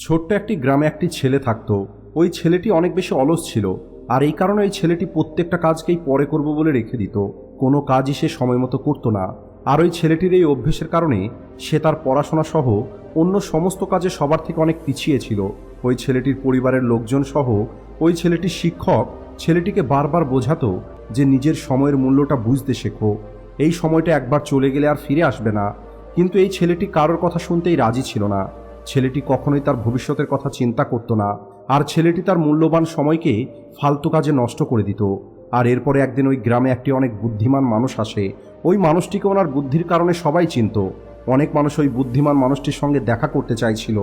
ছোট্ট একটি গ্রামে একটি ছেলে থাকতো। ওই ছেলেটি অনেক বেশি অলস ছিল আর এই কারণে ওই ছেলেটি প্রত্যেকটা কাজকেই পরে করব বলে রেখে দিত। কোনো কাজই সে সময় মতো করতো না। আর ওই ছেলেটির এই অভ্যেসের কারণে সে তার পড়াশোনা সহ অন্য সমস্ত কাজে সবার থেকে অনেক পিছিয়ে ছিল। ওই ছেলেটির পরিবারের লোকজন সহ ওই ছেলেটির শিক্ষক ছেলেটিকে বারবার বোঝাতো যে নিজের সময়ের মূল্যটা বুঝতে শেখো। এই সময়টা একবার চলে গেলে আর ফিরে আসবে না। কিন্তু এই ছেলেটি কারোর কথা শুনতেই রাজি ছিল না। ছেলেটি কখনোই তার ভবিষ্যতের কথা চিন্তা করতো না, আর ছেলেটি তার মূল্যবান সময়কে ফালতু কাজে নষ্ট করে দিত। আর এরপরে একদিন ওই গ্রামে একটি অনেক বুদ্ধিমান মানুষ আসে। ওই মানুষটিকে ওনার বুদ্ধির কারণে সবাই চিনত। অনেক মানুষ ওই বুদ্ধিমান মানুষটির সঙ্গে দেখা করতে চাইছিল,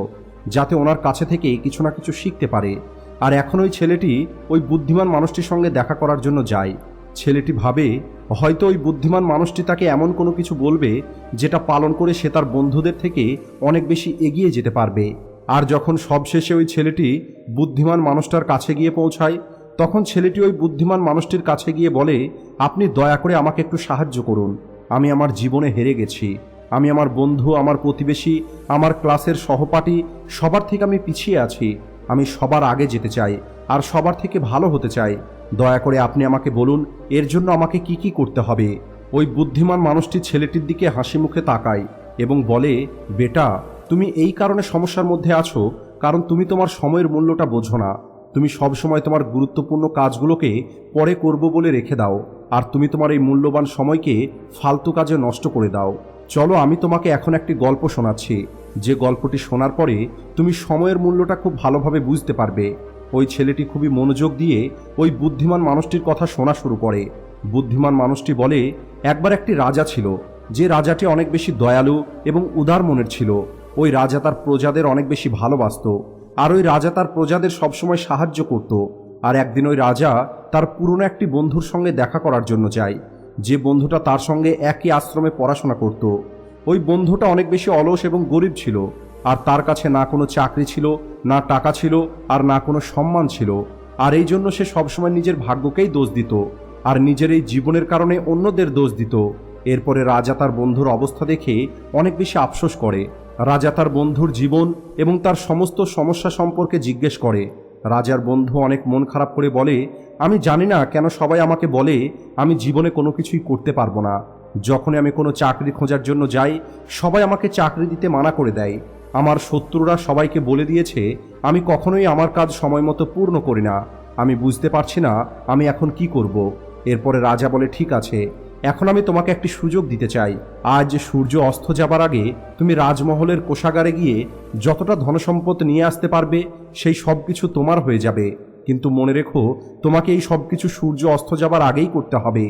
যাতে ওনার কাছে থেকে কিছু না কিছু শিখতে পারে। আর এখন ওই ছেলেটি ওই বুদ্ধিমান মানুষটির সঙ্গে দেখা করার জন্য যায়। ছেলেটি ভাবে হয়তো ওই বুদ্ধিমান মানুষটি তাকে এমন কোনো কিছু বলবে যেটা পালন করে সে তার বন্ধুদের থেকে অনেক বেশি এগিয়ে যেতে পারবে। আর যখন সবশেষে ওই ছেলেটি বুদ্ধিমান মানুষটার কাছে গিয়ে পৌঁছায়, তখন ছেলেটি ওই বুদ্ধিমান মানুষটির কাছে গিয়ে বলে, আপনি দয়া করে আমাকে একটু সাহায্য করুন। আমি আমার জীবনে হেরে গেছি। আমি আমার বন্ধু, আমার প্রতিবেশী, আমার ক্লাসের সহপাঠী, সবার থেকে আমি পিছিয়ে আছি। আমি সবার আগে যেতে চাই। আর সবার থেকে ভালো হতে চাই। দয়া করে আপনি আমাকে বলুন, এর জন্য আমাকে কি কি করতে হবে? ওই বুদ্ধিমান মানুষটি ছেলেটির দিকে হাসি মুখে তাকায় এবং বলে, বেটা, তুমি এই কারণে সমস্যার মধ্যে আছো, কারণ তুমি তোমার সময়ের মূল্যটা বোঝো না। তুমি সবসময় তোমার গুরুত্বপূর্ণ কাজগুলোকে পরে করব বলে রেখে দাও, আর তুমি তোমার এই মূল্যবান সময়কে ফালতু কাজে নষ্ট করে দাও। চলো, আমি তোমাকে এখন একটি গল্প শোনাচ্ছি। যে গল্পটি শোনার পরে তুমি সময়ের মূল্যটা খুব ভালোভাবে বুঝতে পারবে। ওই ছেলেটি খুবই মনোযোগ দিয়ে ওই বুদ্ধিমান মানুষটির কথা শোনা শুরু করে। বুদ্ধিমান মানুষটি বলে, একবার একটি রাজা ছিল, যে রাজাটি অনেক বেশি দয়ালু এবং উদার মনের ছিল। ওই রাজা তার প্রজাদের অনেক বেশি ভালোবাসত, আর ওই রাজা তার প্রজাদের সবসময় সাহায্য করত। আর একদিন ওই রাজা তার পুরনো একটি বন্ধুর সঙ্গে দেখা করার জন্য যায়। যে বন্ধুটা তার সঙ্গে একই আশ্রমে পড়াশোনা করত। ওই বন্ধুটা অনেক বেশি অলস এবং গরিব ছিল। আর তার কাছে না কোনো চাকরি ছিল, না টাকা ছিল, আর না কোনো সম্মান ছিল। আর এই জন্য সে সবসময় নিজের ভাগ্যকেই দোষ দিত, আর নিজের এই জীবনের কারণে অন্যদের দোষ দিত। এরপরে রাজা তার বন্ধুর অবস্থা দেখে অনেক বেশি আফসোস করে। রাজা তার বন্ধুর জীবন এবং তার সমস্ত সমস্যা সম্পর্কে জিজ্ঞেস করে। রাজার বন্ধু অনেক মন খারাপ করে বলে, আমি জানি না কেন সবাই আমাকে বলে, আমি জীবনে কোনো কিছুই করতে পারব না। যখনই আমি কোনো চাকরি খোঁজার জন্য যাই, সবাই আমাকে চাকরি দিতে মানা করে দেয়। আমার শত্রুরা সবাইকে বলে দিয়েছে, আমি কখনোই আমার কাজ সময় মতো পূর্ণ করি না। আমি বুঝতে পারছি না, আমি এখন কি করব। এরপরে রাজা বলে, ঠিক আছে, এখন আমি তোমাকে একটি সুযোগ দিতে চাই। আজ সূর্য অস্ত যাবার আগে তুমি রাজমহলের কোষাগারে গিয়ে যতটা ধনসম্পদ নিয়ে আসতে পারবে, সেই সব কিছু তোমার হয়ে যাবে। কিন্তু মনে রেখো, তোমাকে এই সব কিছু সূর্য অস্ত যাবার আগেই করতে হবে।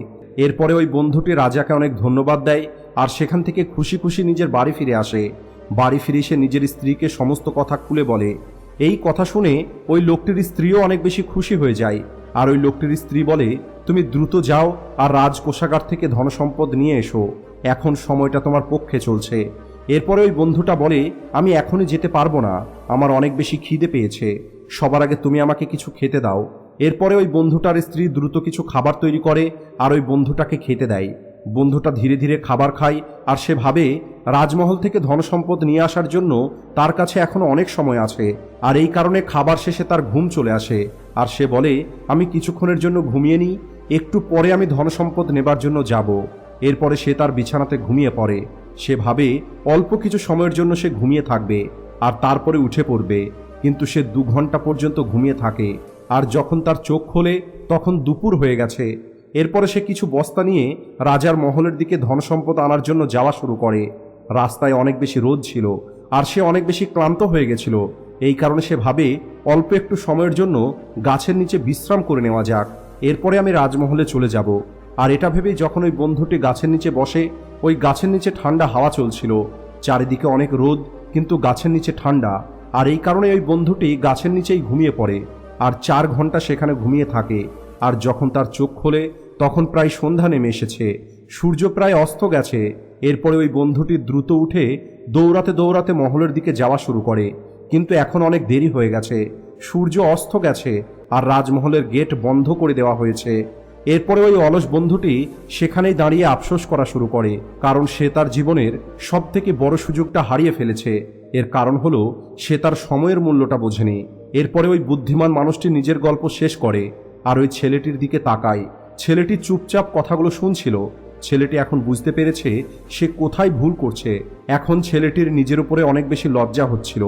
এরপরে ওই বন্ধুটি রাজাকে অনেক ধন্যবাদ দেয়, আর সেখান থেকে খুশি খুশি নিজের বাড়ি ফিরে আসে। বাড়ি ফিরে এসে নিজের স্ত্রীকে সমস্ত কথা খুলে বলে। এই কথা শুনে ওই লোকটির স্ত্রীও অনেক বেশি খুশি হয়ে যায়। আর ওই লোকটির স্ত্রী বলে, তুমি দ্রুত যাও আর রাজকোষাগার থেকে ধনসম্পদ নিয়ে এসো। এখন সময়টা তোমার পক্ষে চলছে। এরপরে ওই বন্ধুটা বলে, আমি এখনই যেতে পারব না। আমার অনেক বেশি খিদে পেয়েছে। সবার আগে তুমি আমাকে কিছু খেতে দাও। এরপরে ওই বন্ধুটার স্ত্রী দ্রুত কিছু খাবার তৈরি করে আর ওই বন্ধুটাকে খেতে দেয়। বন্ধুটা ধীরে ধীরে খাবার খায় আর সে ভাবে রাজমহল থেকে ধনসম্পদ নিয়ে আসার জন্য তার কাছে এখনও অনেক সময় আছে। আর এই কারণে খাবার শেষে তার ঘুম চলে আসে। আর সে বলে, আমি কিছুক্ষণের জন্য ঘুমিয়ে নিই, একটু পরে আমি ধনসম্পদ নেবার জন্য যাব। এরপরে সে তার বিছানাতে ঘুমিয়ে পড়ে। সে ভাবে অল্প কিছু সময়ের জন্য সে ঘুমিয়ে থাকবে আর তারপরে উঠে পড়বে। কিন্তু সে দু ঘণ্টা পর্যন্ত ঘুমিয়ে থাকে। আর যখন তার চোখ খোলে, তখন দুপুর হয়ে গেছে। এরপরে সে কিছু বস্তা নিয়ে রাজার মহলের দিকে ধনসম্পদ আনার জন্য যাওয়া শুরু করে। রাস্তায় অনেক বেশি রোদ ছিল, আর সে অনেক বেশি ক্লান্ত হয়ে গেছিল। এই কারণে সে ভাবে, অল্প একটু সময়ের জন্য গাছের নিচে বিশ্রাম করে নেওয়া যাক। এরপরে আমি রাজমহলে চলে যাব। আর এটা ভেবেই যখন ওই বন্ধুটি গাছের নিচে বসে, ওই গাছের নিচে ঠান্ডা হাওয়া চলছিল। চারিদিকে অনেক রোদ, কিন্তু গাছের নিচে ঠান্ডা। আর এই কারণে ওই বন্ধুটি গাছের নিচেই ঘুমিয়ে পড়ে। আর চার ঘণ্টা সেখানে ঘুমিয়ে থাকে। আর যখন তার চোখ খোলে, তখন প্রায় সন্ধ্যা নেমে এসেছে। সূর্য প্রায় অস্ত গেছে। এরপরে ওই বন্ধুটি দ্রুত উঠে দৌড়াতে দৌড়াতে মহলের দিকে যাওয়া শুরু করে। কিন্তু এখন অনেক দেরি হয়ে গেছে। সূর্য অস্ত গেছে আর রাজমহলের গেট বন্ধ করে দেওয়া হয়েছে। এরপরে ওই অলস বন্ধুটি সেখানেই দাঁড়িয়ে আফসোস করা শুরু করে, কারণ সে তার জীবনের সব থেকে বড় সুযোগটা হারিয়ে ফেলেছে। এর কারণ হলো, সে তার সময়ের মূল্যটা বোঝেনি। এরপরে ওই বুদ্ধিমান মানুষটি নিজের গল্প শেষ করে। আর ওই ছেলেটির দিকে তাকায়। ছেলেটি চুপচাপ কথাগুলো শুনছিল। ছেলেটি এখন বুঝতে পেরেছে সে কোথায় ভুল করছে। এখন ছেলেটির নিজের উপরে অনেক বেশি লজ্জা হচ্ছিল।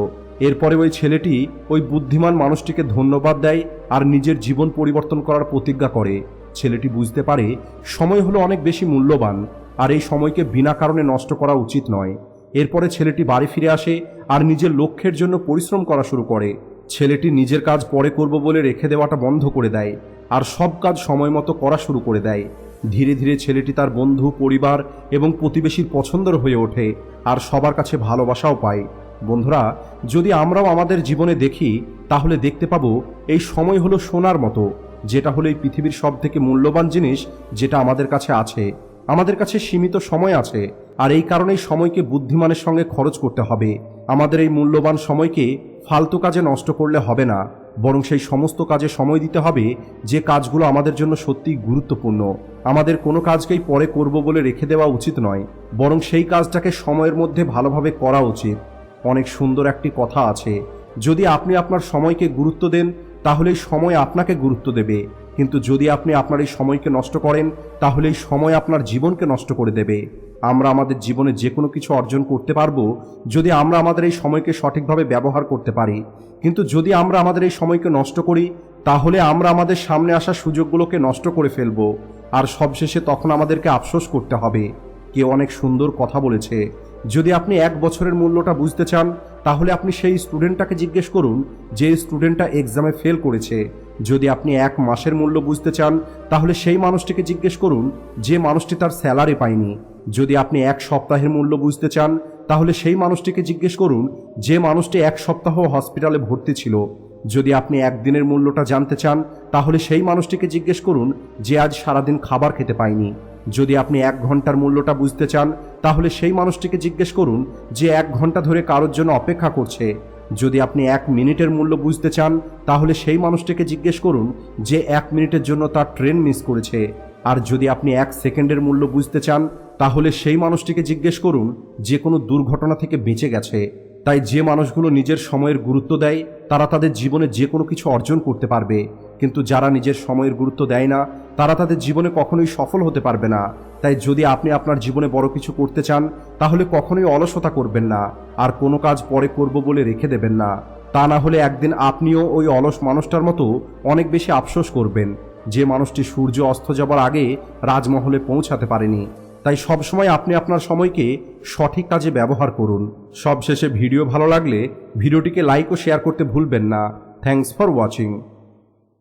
এরপরে ওই ছেলেটি ওই বুদ্ধিমান মানুষটিকে ধন্যবাদ দেয় আর নিজের জীবন পরিবর্তন করার প্রতিজ্ঞা করে। ছেলেটি বুঝতে পারে সময় হলো অনেক বেশি মূল্যবান আর এই সময়কে বিনা কারণে নষ্ট করা উচিত নয়। এরপরে ছেলেটি বাড়ি ফিরে আসে আর নিজের লক্ষ্যের জন্য পরিশ্রম করা শুরু করে। ছেলেটি নিজের কাজ পরে করব বলে রেখে দেওয়াটা বন্ধ করে দেয়, আর সব কাজ সময় মতো করা শুরু করে দেয়। ধীরে ধীরে ছেলেটি তার বন্ধু, পরিবার এবং প্রতিবেশীর পছন্দের হয়ে ওঠে, আর সবার কাছে ভালোবাসাও পায়। বন্ধুরা, যদি আমরাও আমাদের জীবনে দেখি, তাহলে দেখতে পাবো এই সময় হলো সোনার মতো, যেটা হলো এই পৃথিবীর সব থেকে মূল্যবান জিনিস, যেটা আমাদের কাছে আছে। আমাদের কাছে সীমিত সময় আছে। আর এই কারণেই সময়কে বুদ্ধিমানের সঙ্গে খরচ করতে হবে। আমাদের এই মূল্যবান সময়কে ফালতু কাজে নষ্ট করলে হবে না, বরং সেই সমস্ত কাজে সময় দিতে হবে যে কাজগুলো আমাদের জন্য সত্যিই গুরুত্বপূর্ণ। আমাদের কোনো কাজকেই পরে করব বলে রেখে দেওয়া উচিত নয়, বরং সেই কাজটাকে সময়ের মধ্যে ভালোভাবে করা উচিত। অনেক সুন্দর একটি কথা আছে, যদি আপনি আপনার সময়কে গুরুত্ব দেন তাহলে সময় আপনাকে গুরুত্ব দেবে। কিন্তু যদি আপনি আপনার এই সময়কে নষ্ট করেন তাহলে এই সময় আপনার জীবনকে নষ্ট করে দেবে। আমরা আমাদের জীবনে যে কোনো কিছু অর্জন করতে পারব যদি আমরা আমাদের এই সময়কে সঠিকভাবে ব্যবহার করতে পারি। কিন্তু যদি আমরা আমাদের এই সময়কে নষ্ট করি, তাহলে আমরা আমাদের সামনে আসা সুযোগগুলোকে নষ্ট করে ফেলব। আর সবশেষে তখন আমাদেরকে আফসোস করতে হবে। কেউ অনেক সুন্দর কথা বলেছে। যদি আপনি এক বছরের মূল্যটা বুঝতে চান, তাহলে আপনি সেই স্টুডেন্টটাকে জিজ্ঞেস করুন, যে স্টুডেন্টটা এক্সামে ফেল করেছে। যদি আপনি এক মাসের মূল্য বুঝতে চান, তাহলে সেই মানুষটিকে জিজ্ঞেস করুন, যে মানুষটি তার স্যালারি পায়নি। যদি আপনি এক সপ্তাহের মূল্য বুঝতে চান, তাহলে সেই মানুষটিকে জিজ্ঞেস করুন, যে মানুষটি এক সপ্তাহ হসপিটালে ভর্তি ছিল। যদি আপনি একদিনের মূল্যটা জানতে চান, তাহলে সেই মানুষটিকে জিজ্ঞেস করুন, যে আজ সারাদিন খাবার খেতে পায়নি। যদি আপনি এক ঘণ্টার মূল্যটা বুঝতে চান, তাহলে সেই মানুষটিকে জিজ্ঞেস করুন, যে এক ঘণ্টা ধরে কারোর জন্য অপেক্ষা করছে। যদি আপনি এক মিনিটের মূল্য বুঝতে চান, তাহলে সেই মানুষটিকে জিজ্ঞেস করুন, যে এক মিনিটের জন্য তার ট্রেন মিস করেছে। আর যদি আপনি এক সেকেন্ডের মূল্য বুঝতে চান তাহলে সেই মানুষটিকে জিজ্ঞেস করুন, যে কোনো দুর্ঘটনা থেকে বেঁচে গেছে। তাই যে মানুষগুলো নিজের সময়ের গুরুত্ব দেয়, তারা তাদের জীবনে যে কোনো কিছু অর্জন করতে পারবে। কিন্তু যারা নিজের সময়ের গুরুত্ব দেয় না, তারা তাদের জীবনে কখনোই সফল হতে পারবে না। তাই যদি আপনি আপনার জীবনে বড় কিছু করতে চান, তাহলে কখনোই অলসতা করবেন না, আর কোনো কাজ পরে করব বলে রেখে দেবেন না। তা না হলে একদিন আপনিও ওই অলস মানুষটার মতো অনেক বেশি আফসোস করবেন, যে মানুষটি সূর্য অস্ত যাবার আগে রাজমহলে পৌঁছাতে পারেনি। তাই সবসময় আপনি আপনার সময়কে সঠিক কাজে ব্যবহার করুন। সবশেষে ভিডিও ভালো লাগলে ভিডিওটিকে লাইক ও শেয়ার করতে ভুলবেন না। Thanks for watching